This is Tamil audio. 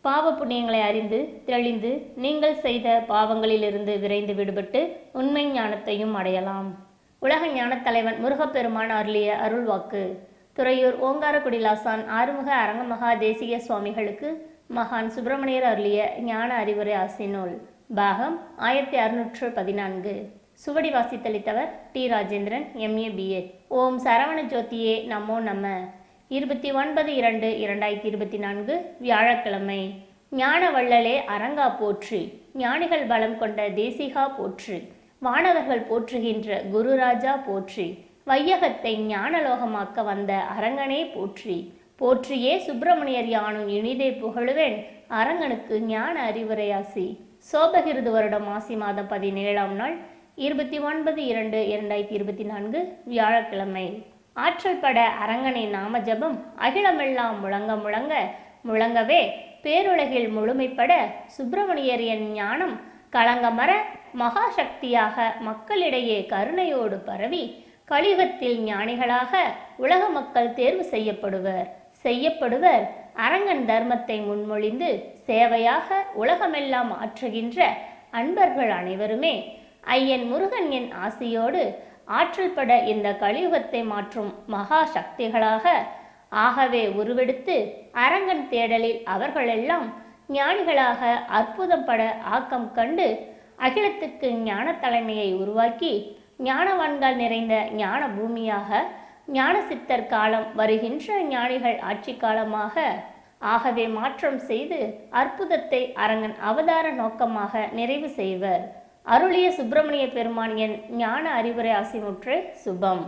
பாவ புண்ணியங்களை அறிந்து தெளிந்து நீங்கள் செய்த பாவங்களிலிருந்து விரைந்து விடுபட்டு உண்மை ஞானத்தையும் அடையலாம். உலக ஞானத் தலைவன் முருகப்பெருமான் அருளிய அருள்வாக்கு. துறையூர் ஓங்காரக்குடிலாசான் ஆறுமுக அரங்கமகா தேசிய சுவாமிகளுக்கு மகான் சுப்பிரமணியர் அருளிய ஞான அறிவுரை ஆசினூல் பாகம் ஆயிரத்தி அறுநூற்று பதினான்கு. சுவடி வாசித்தளித்தவர் டி. ராஜேந்திரன் எம்ஏ பிஎட் ஓம் சரவண ஜோதியே நமோ நம்ம இருபத்தி ஒன்பது இரண்டு இரண்டாயிரத்தி இருபத்தி நான்கு வியாழக்கிழமை. ஞான வள்ளலே அரங்கா போற்றி ஞானிகள் பலம் கொண்ட தேசிகா போற்றி வானவர்கள் போற்றுகின்ற குருராஜா போற்றி வையகத்தை ஞானலோகமாக்க வந்த அரங்கனே போற்றி. போற்றியே சுப்பிரமணியர் யானும் இனிதே புகழுவேன் அரங்கனுக்கு ஞான அறிவுரையாசி. சோபகிருது வருடம் ஆசி மாதம் பதினேழாம் நாள் இருபத்தி ஒன்பது இரண்டு இரண்டாயிரத்தி இருபத்தி நான்கு வியாழக்கிழமை. ஆற்றல் பட அரங்கனை நாம ஜபம் அகிலமெல்லாம் முழங்க முழங்க முழங்கவே பேருலகில் முழுமைப்பட சுப்பிரமணியர் என் ஞானம் கலங்கமர மகாசக்தியாக மக்களிடையே கருணையோடு பரவி கலியுகத்தில் ஞானிகளாக உலக மக்கள் தேர்வு செய்யப்படுவர். செய்யப்படுவர். அரங்கன் தர்மத்தை முன்மொழிந்து சேவையாக உலகமெல்லாம் ஆற்றுகின்ற அன்பர்கள் அனைவருமே. ஐயன் முருகன் என் ஆசியோடு ஆற்றல் பட இந்த கலியுகத்தை மாற்றும் மகா சக்திகளாக ஆகவே உருவெடுத்து அரங்கன் தேடலில் அவர்களெல்லாம் ஞானிகளாக அற்புதம் பட ஆக்கம் கண்டு அகிலத்துக்கு ஞான தலைமையை உருவாக்கி ஞானவான்கள் நிறைந்த ஞான பூமியாக ஞான சித்தர் காலம் வருகின்ற ஞானிகள் ஆட்சி காலமாக ஆகவே மாற்றம் செய்து அற்புதத்தை அரங்கன் அவதார நோக்கமாக நிறைவு செய்வர். அருளிய சுப்பிரமணிய பெருமானியன் ஞான அறிவுரை ஆசிமுற்று சுபம்.